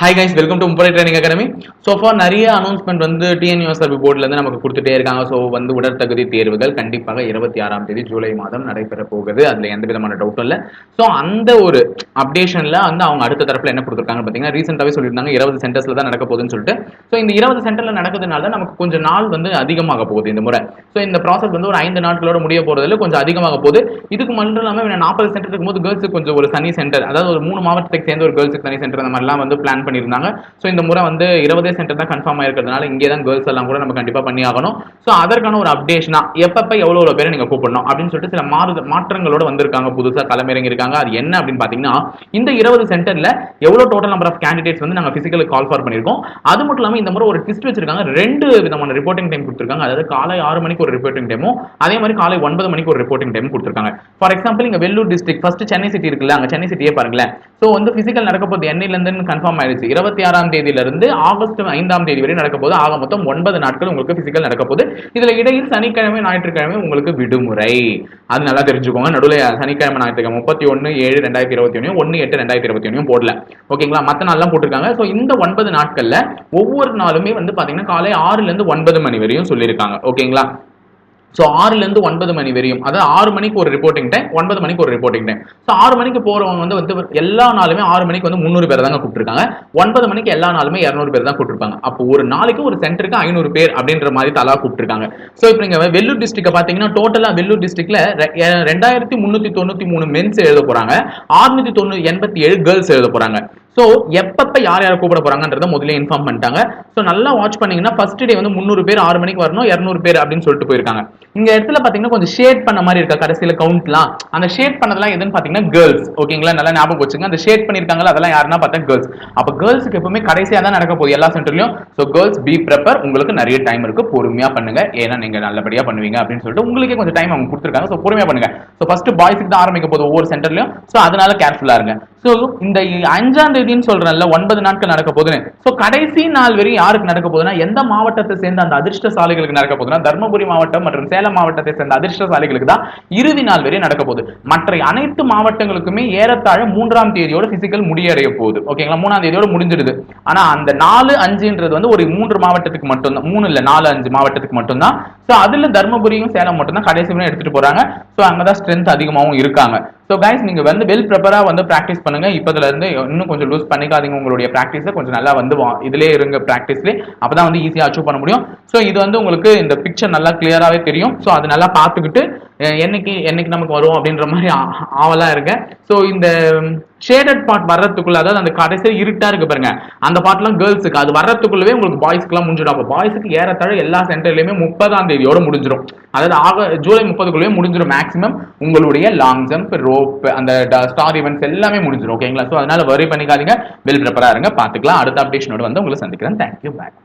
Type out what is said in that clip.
Hi guys welcome to முப்படை training academy so far நிறைய announcement வந்து டிஎன்யூஎஸ்ஆர்பி போர்ட்லேருந்து நமக்கு கொடுத்துட்டே இருக்காங்க. ஸோ வந்து உடற்தகுதி தேர்வுகள் கண்டிப்பாக இருபத்தி ஆறாம் தேதி ஜூலை மாதம் நடைபெற போகுது. அதில் எந்த விதமான டவுட்டும் இல்லை. ஸோ அந்த ஒரு அப்டேஷனில் வந்து அவங்க அடுத்த தரப்பில் என்ன கொடுத்துருக்காங்க பார்த்தீங்கன்னா ரீசெண்டாகவே சொல்லியிருந்தாங்க இருபது சென்டர்ஸில் தான் நடக்க போகுதுன்னு சொல்லிட்டு. ஸோ இந்த இருபது சென்டரில் நடக்கிறதுனால தான் நமக்கு கொஞ்சம் நாள் வந்து அதிகமாக போகுது இந்த முறை. ஸோ இந்த ப்ராசஸ் வந்து ஒரு ஐந்து நாட்களோட முடிய போகிறதுல கொஞ்சம் அதிகமாக போகுது. இதுக்கு மட்டும் இல்லாமல் நாற்பது சென்டர் இருக்கும்போது கேர்ள்ஸுக்கு கொஞ்சம் ஒரு தனி சென்டர் அதாவது ஒரு மூணு மாவட்டத்துக்கு சேர்ந்து ஒரு கேர்ள்ஸுக்கு தனி சென்டர் அந்த மாதிரிலாம் வந்து பிளான் பண்ணியிருந்தாங்க. ஸோ இந்த முறை வந்து இருபதே சென்டர் தான் கன்ஃபார்ம் ஆயிருக்கிறதுனால இங்கே தான் கேர்ள்ஸ் எல்லாம் கூட நம்ம கண்டிப்பாக பண்ணி ஆகணும். ஸோ அதற்கான ஒரு அப்டேஷனா எப்பப்போ எவ்வளோ எவ்வளோ பேரை நீங்கள் கூப்பிடணும் அப்படின்னு சொல்லிட்டு சில மாறு மாற்றங்களோட வந்திருக்காங்க. புதுசாக களமிறங்கியிருக்காங்க. அது என்ன அப்படின்னு பார்த்தீங்கன்னா இந்த இருபது சென்டர்ல எவ்வளோ டோட்டல் நம்பர் ஆஃப் கேண்டிடேட்ஸ் வந்து நாங்கள் ஃபிசிக்கலுக்கு கால் ஃபார் பண்ணியிருக்கோம். அது மட்டும் இல்லாமல் இந்த முறை ஒரு ட்விஸ்ட் வச்சிருக்காங்க. ரெண்டு விதமான ரிப்போர்ட்டிங் டைம் கொடுத்துருக்காங்க. அதாவது காலை ஆறு மணிக்கு ஒரு ரிப்போர்ட்டிங் டைமும் அதே மாதிரி காலை ஒன்பது மணிக்கு ஒரு ரிப்போர்ட்டிங் டைம் கொடுத்துருக்காங்க. ஃபார் எக்ஸாம்பிள் இங்கே Vellore district first Chennai city இருக்குல்ல அங்க சென்னை சிட்டியே பாருங்களேன். ஸோ வந்து பிசிக்கல் நடக்க போகுது. எண்ணில கன்ஃபார்ம் ஆயிடுச்சு. இருபத்தி ஆறாம் தேதியிலிருந்து ஆகஸ்ட் ஐந்தாம் தேதி வரை நடக்க போது ஆக மொத்தம் ஒன்பது நாட்கள் உங்களுக்கு பிசிக்கல் நடக்க போகுது. இதுல இடையில் சனிக்கிழமை ஞாயிற்றுக்கிழமை உங்களுக்கு விடுமுறை. அது நல்லா தெரிஞ்சுக்கோங்க. நடுவில் சனிக்கிழமை ஞாயிற்றுக்கிழமை முப்பத்தி ஒன்று ஏழு ரெண்டாயிரத்தி இருபத்தி ஒன்று ஒன்று எட்டு ரெண்டாயிரத்தி இருபத்தி ஒன்றையும் போடல. ஓகேங்களா மற்ற நாள்லாம் போட்டிருக்காங்க. ஸோ இந்த ஒன்பது நாட்களில் ஒவ்வொரு நாளுமே வந்து பார்த்தீங்கன்னா காலை ஆறுலேருந்து ஒன்பது மணி வரையும் சொல்லியிருக்காங்க. ஓகேங்களா ஸோ ஆறுலேருந்து ஒன்பது மணி வரையும். அதாவது ஆறு மணிக்கு ஒரு ரிப்போர்ட்டிங் டைம் ஒன்பது மணிக்கு ஒரு ரிப்போர்ட்டிங் டைம் ஸோ ஆறு மணிக்கு போகிறவங்க வந்து வந்து எல்லா நாளுமே ஆறு மணிக்கு வந்து முந்நூறு பேர் தாங்க கூப்பிட்டுருக்காங்க. ஒன்பது மணிக்கு எல்லா நாளுமே இரநூறு பேர் தான் கூப்பிட்டுருப்பாங்க. அப்போ ஒரு நாளைக்கு ஒரு சென்டருக்கு ஐநூறு பேர் அப்படின்ற மாதிரி தலா கூப்பிட்டுருக்காங்க. ஸோ இப்போ நீங்கள் வெள்ளூர் டிஸ்ட்ரிக்டை பார்த்தீங்கன்னா டோட்டலாக வெள்ளூர் டிஸ்ட்ரிக்ட்ல ரெண்டாயிரத்தி முந்நூற்றி தொண்ணூற்றி மூணு மென்ஸ் எழுத போகிறாங்க ஆறுநூற்றி தொண்ணூறு எண்பத்தி ஏழு கேர்ள்ஸ் எழுத போகிறாங்க ஸோ எப்பப்ப யார் யார் கூப்பிட போறாங்கன்றத முதல்ல இன்ஃபார்ம் பண்ணிட்டாங்க. ஸோ நல்லா வாட்ச் பண்ணீங்கன்னா ஃபர்ஸ்ட் டே வந்து முந்நூறு பேர் ஆறு மணிக்கு வரணும் இரநூறு பேர் அப்படின்னு சொல்லிட்டு போயிருக்காங்க. இந்த இடத்துல பாத்தீங்கன்னா கொஞ்சம் ஷேட் பண்ண மாதிரி இருக்கா? கடைசியில கவுண்ட்லாம் அந்த ஷேட் பண்ணதெல்லாம் எதுன்னு பாத்தீங்கன்னா கேர்ள்ஸ் ஓகேங்களா நல்லா ஞாபகம் வச்சுங்க. அந்த ஷேட் பண்ணிருக்காங்களா அதெல்லாம் யாருன்னா பார்த்தா கேர்ள்ஸ் அப்ப கேர்ள்ஸுக்கு எப்பவுமே கடைசியா தான் நடக்க போகுது எல்லா சென்டர்லயும் ஸோ கேர்ள்ஸ் பி ப்ரெப்பர் உங்களுக்கு நிறைய டைம் இருக்கு. பொறுமையா பண்ணுங்க. ஏன்னா நீங்க நல்லபடியா பண்ணுவீங்க அப்படின்னு சொல்லிட்டு உங்களுக்கே கொஞ்சம் டைம் அவங்க கொடுத்துருக்காங்க. ஸோ பொறுமையா பண்ணுங்க. ஸோ ஃபர்ஸ்ட் பாய்ஸுக்கு தான் ஆரம்பிக்க போகுது ஒவ்வொரு சென்டர்லயும் ஸோ அதனால கேர்ஃபுல்லா இருங்க. ஸோ இந்த அஞ்சாம் தேதின்னு சொல்றேன்ல ஒன்பது நாட்கள் நடக்க போகுதுன்னு. ஸோ கடைசி நாள் வரையும் யாருக்கு நடக்க போகுதுன்னா எந்த மாவட்டத்தை சேர்ந்த அந்த அதிர்ஷ்டசாலிகளுக்கு நடக்க போகுதுன்னா தர்மபுரி மாவட்டம் மற்றும் சேலம் மாவட்டத்தை சேர்ந்த அதிர்ஷ்டசாலிகளுக்கு தான் இறுதி நாள் வரையும் நடக்க போகுது. மற்ற அனைத்து மாவட்டங்களுக்குமே ஏறத்தாழ மூன்றாம் தேதியோட பிசிக்கல் முடியடைய போகுது. ஓகேங்களா மூணாம் தேதியோட முடிஞ்சிடுது. ஆனா அந்த நாலு அஞ்சுன்றது வந்து ஒரு மூன்று மாவட்டத்துக்கு மட்டும்தான் மூணு இல்ல நாலு அஞ்சு மாவட்டத்துக்கு மட்டும்தான். ஸோ அதுல தருமபுரியும் சேலம் மட்டும்தான் கடைசி எடுத்துட்டு போறாங்க. ஸோ அங்கதான் ஸ்ட்ரென்த் அதிகமாகவும் இருக்காங்க. ஸோ கைஸ் நீங்க வந்து வெல் ப்ரிப்பரா வந்து ப்ராக்டிஸ் பண்ணுங்க. இப்போதுல இருந்து இன்னும் கொஞ்சம் லூஸ் பண்ணிக்காதீங்க உங்களுடைய ப்ராக்டிஸை கொஞ்சம் நல்லா வந்து வா- இதுலயே இருங்க ப்ராக்டிஸ்லேயே அப்பதான் வந்து ஈஸியாக அச்சீவ் பண்ண முடியும். ஸோ இது வந்து உங்களுக்கு இந்த பிக்சர் நல்லா கிளியராகவே தெரியும். ஸோ அது நல்லா பார்த்துக்கிட்டு என்னைக்கு என்னைக்கு நமக்கு வரும் அப்படின்ற மாதிரி ஆ- ஆவலா இருக்கேன் ஸோ இந்த ஷேடட் பார்ட் வர்றதுக்குள்ள அதாவது அந்த கடைசியில் இருட்டா இருக்கு பாருங்க. அந்த பார்ட்லாம் கேர்ள்ஸுக்கு அது வர்றதுக்குள்ளவே உங்களுக்கு பாய்ஸ்க்குலாம் முடிஞ்சிடும். அப்போ பாய்ஸுக்கு ஏறத்தாழ எல்லா சென்டர்லையுமே முப்பதாம் தேதியோட முடிஞ்சிடும் அதாவது ஆக ஜூலை முப்பதுக்குள்ளேயே முடிஞ்சிடும் மேக்ஸிமம் உங்களுடைய லாங் ஜம்ப் ரோப் அந்த ஸ்டார் ஈவெண்ட்ஸ் எல்லாமே முடிஞ்சிடும் ஓகேங்களா ஸோ அதனால வரி பண்ணிக்காதீங்க. வெல் ப்ரிப்பராக இருங்க. பார்த்துக்கலாம் அடுத்த அப்டேஷனோட வந்து உங்களை சந்திக்கிறேன். Thank you back